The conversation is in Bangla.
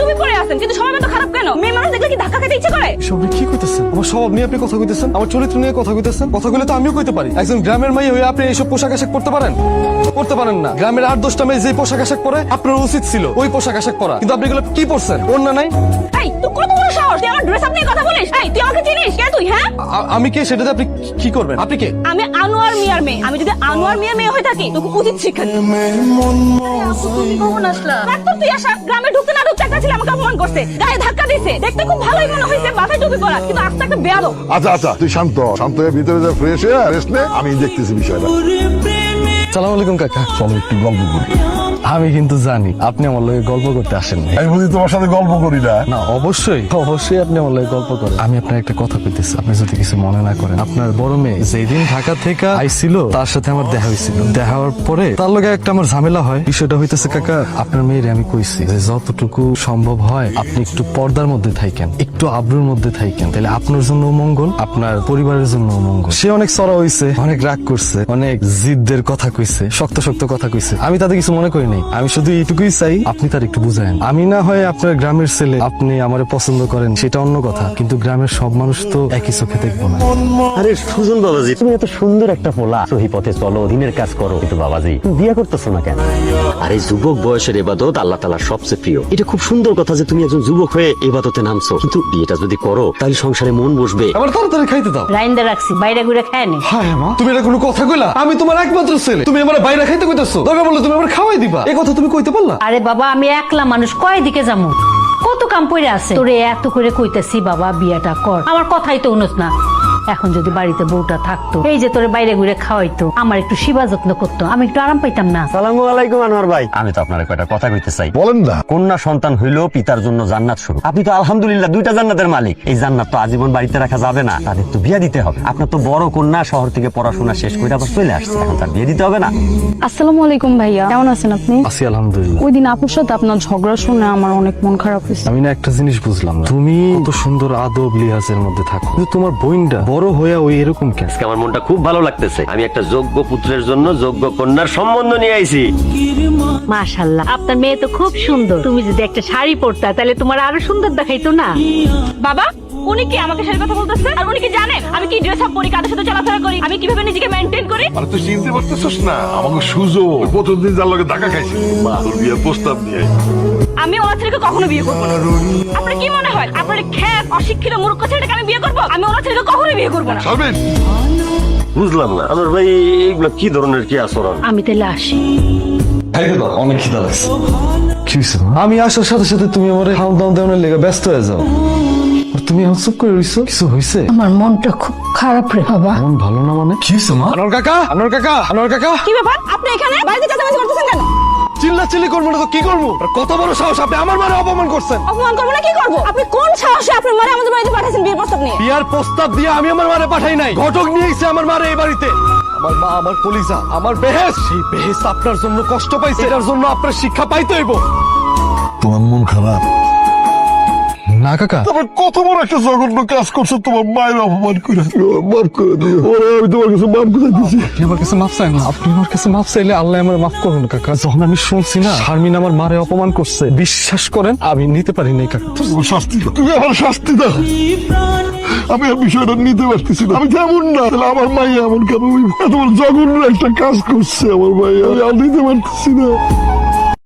মাথায় পড়ে আছেন? কিন্তু সবাই তো খারাপ কেন? মেয়ে মানুষ দেখলে কি ধাক্কা খেতে ইচ্ছে করে? সব কি কইতেছেন আমার স্বভাব নিয়ে আপনি কথা কইতেছেন? আমার চরিত্র নিয়ে কথা কইতেছেন? কথাগুলো তো আমিও কইতে পারি। একজন গ্রামের মাই হয়ে আপনি এইসব পোশাক আশাক পরতে পারেন? করতে পারেন না। গ্রামের আট দশটা মেয়ে যে পোশাক আশাক পরে আপনার উচিত ছিল ওই পোশাক আশাক পরা। কিন্তু আপনি এগুলো কি পরছেন? অন্য নাই এই তুই কত বড় সাহস? তুই আমার ড্রেস আপ নিয়ে কথা বলিস? এই তুই তুই হ্যাঁ? আমি কে? সেটাতে আপনি কি করবেন? আপনি কে? আমি আনোয়ার মিয়ার মেয়ে। আমি যদি আনোয়ার মিয়ার মেয়ে হয়ে থাকি তোকে উচিত শিক্ষা দিই কখন আসলা? তুই আসা। গ্রামে ঢুকতে না ঢুকতে একটা ছেলে আমাকে অপমান করছে। গায়ে ধাক্কা দিছে। দেখতে খুব ভালোই মনে হয়েছে মাথায় টুপি পরা। কিন্তু আস্তে একটা বেয়াদব। আচ্ছা আচ্ছা তুই শান্ত। শান্ত হয়ে ভিতরে যা ফ্রেশ হয়ে রেস্ট নে। আমি দেখতেছি বিষয়টা। সালাম আলাইকুম কাকা। চলো একটু গল্প করি। আমি কিন্তু জানি আপনি আমার লগে গল্প করতে আসেন। আমি বুঝি তোমার সাথে গল্প করি না। না অবশ্যই। অবশ্যই আপনি আমার লগে গল্প করেন। আমি আপনার একটা কথা কইতেছি আপনি যদি কিছু মনে না করেন। আপনার বড় মেয়ে যেদিন ঢাকা থেকে আইছিল তার সাথে আমার দেখা হয়েছিল দেখা হওয়ার পরে তার লগে একটা আমার ঝামেলা হয়। বিষয়টা হইতেছে কাকা আপনার মেয়েরে আমি কইছি যে যতটুকু সম্ভব হয় আপনি একটু পর্দার মধ্যে থাকেন একটু আব্রুর মধ্যে থাকেন তাহলে আপনার জন্য মঙ্গল আপনার পরিবারের জন্য মঙ্গল। সে অনেক সরা হইছে অনেক রাগ করছে অনেক জিদ্দের কথা কইছে শক্ত শক্ত কথা কইছে। আমি তাতে কিছু মনে করি নাই। আমি শুধু এইটুকুই চাই আপনি তার একটু বুঝায়েন। আমি না হয় আপনার গ্রামের ছেলে আপনি আমারে পছন্দ করেন সেটা অন্য কথা। কিন্তু গ্রামের সব মানুষ তো একই চোখে দেখব না। আরে সুজন বাবাজি। তুমি এত সুন্দর একটা পোলা। সহি পথে চলো দিনের কাজ করো। কিন্তু বাবাজি বিয়ে করতেছো না কেন? আরে যুবক বয়সের এবাদত আল্লাহ তালার সবচেয়ে প্রিয়। এটা খুব সুন্দর কথা যে তুমি একজন যুবক হয়ে এবাদতে নামছো। কিন্তু বিয়েটা যদি করো তাহলে সংসারে মন বসবে। আমার তাড়াতাড়ি খাইতে দাও। রাইন্দা রাখছি বাইরে ঘুরে খায় নি। হায় মা তুমি এটা কোনো কথা কইলা? আমি তোমার একমাত্র ছেলে। তুমি আমার বাইরে খাইতে কইতাছো। দরকার বললে তুমি আমার খাওয়াই দিবা। এই কথা তুমি কইতে পারলা? আরে বাবা, আমি একলা মানুষ, কয় দিকে যাব? কত কাম পড়ে আছে? তোরে এত করে কইতেছি, বাবা, বিয়েটা কর। আমার কথাই তো উনস না। এখন যদি বাড়িতে বউটা থাকতো এই যে তোরে বাইরে ঘুরে খাওয়াইতো আমার একটু সেবা যত্ন করতো আমি একটু আরাম পাইতাম না। সালামু আলাইকুম আনোয়ার ভাই। আমি তো আপনার কয়টা কথা কইতে চাই। বলেন না। কন্যা সন্তান হইলেও পিতার জন্য জান্নাত শুরু আপনি তো আলহামদুলিল্লাহ দুইটা জান্নাতের মালিক। এই জান্নাত তো আজীবন বাড়িতে রাখা যাবে না। তাদের তো বিয়ে দিতে হবে। আপনার তো বড় কন্যা শহর থেকে পড়াশোনা শেষ করে আবার চলে আসছে। এখন তার বিয়ে দিতে হবে না। আসসালামু আলাইকুম ভাইয়া। কেমন আছেন আপনি? আছি আলহামদুলিল্লাহ। ওই দিন আপুর সাথে আপনার ঝগড়া শুনে আমার অনেক মন খারাপ হয়েছে। আমি না একটা জিনিস বুঝলাম না। তুমি কত সুন্দর আদব লিহাজের মধ্যে থাকো। কিন্তু তোমার বোনটা বড় হয়ে ওই এরকম কেন? আজকে আমার মনটা খুব ভালো লাগতেছে। আমি একটা যোগ্য পুত্রের জন্য যোগ্য কন্যার সম্বন্ধ নিয়ে আইছি। মাশাল্লাহ আপনার মেয়ে তো খুব সুন্দর। তুমি যদি একটা শাড়ি পরতা তাহলে তোমার আরও সুন্দর দেখাইতো না। বাবা উনি কি আমাকে শাড়ি কথা বলতেছে? আর উনি কি কি ড্রেস আপ পরি কাদের সাথে চলাফেরা করি? আমি কীভাবে নিজেকে মেনটেন করি? মানে তুই চিনতে পারতেছিস না আমাকে সুজো প্রথম দিন যার লগে ধাক্কা খাইছি। মা তোর বিয়ের প্রস্তাব আইছি। আমি ওনার ছেলেকে কখনো বিয়ে করব না। আপনার কি মনে হয়? আপনার খ্যাত অশিক্ষিত মূর্খ ছেলেটাকে আমি বিয়ে করব? আমি ওনার ছেলেকে কখনোই বিয়ে করব না। শারমিন বুঝলাম না আমার ভাই এইগুলো কি ধরনের কি আচরণ? আমি তাহলে আসি। অনেক খিদা লাগছে। আমি আসার সাথে সাথে তুমি আমার খাওয়া দাওয়া দেওয়ার লেগে ব্যস্ত হয়ে যাও। আর তুমি চুপ করে রইছো? কিছু হইছে? আমার মনটা খুব খারাপ রে বাবা। মন ভালো না মানে? কি হইছে মা? আনোয়ার কাকা আনোয়ার কাকা আনোয়ার কাকা। কি ব্যাপার? আপনি এখানে? বাড়িতে করতেছেন কেন? চিল্লা চিল্লি করব না তো কি করব? কত বড় সাহস আপনি আমার মানে অপমান করছেন। অপমান করব না কি করব? আপনি কোন সাহসে আপনার মারে আমাদের বাড়িতে পাঠাচ্ছেন বিয়ের প্রস্তাব নিয়ে? বিয়ার প্রস্তাব দিয়ে আমি আমার মারে পাঠাই নাই ঘটক নিয়ে এসে আমার মারে এই বাড়িতে। আমার মা আমার কলিজা আমার বেহেস সেই বেহেস আপনার জন্য কষ্ট পাইছে এটার জন্য আপনার শিক্ষা পাইতে হইব। তোমার মন খারাপ? না কাকা। তোমার কত বড় একটা জঘন্য কাজ করছ তোমার মায়ের অপমান করে। মাফ করে দিও। ওরে আমি তোমার কাছে মাফ করে দিছি আপনি আমার কাছে মাফ চাই না। আপনি আমার কাছে মাফ চাইলে আল্লাহ আমার মাফ করুন কাকা। যখন আমি শুনছি না শারমিন আমার মারে অপমান করছে বিশ্বাস করেন আমি নিতে পারি নাই কাকা। শাস্তি তুমি আমার শাস্তি দাও। আমি আর বিষয়টা নিতে পারতেছি না। আমি যেমন না তাহলে আমার মাই এমন কেন তোমার জঘন্য একটা কাজ করছে আমার ভাই আমি আর নিতে পারতেছি না।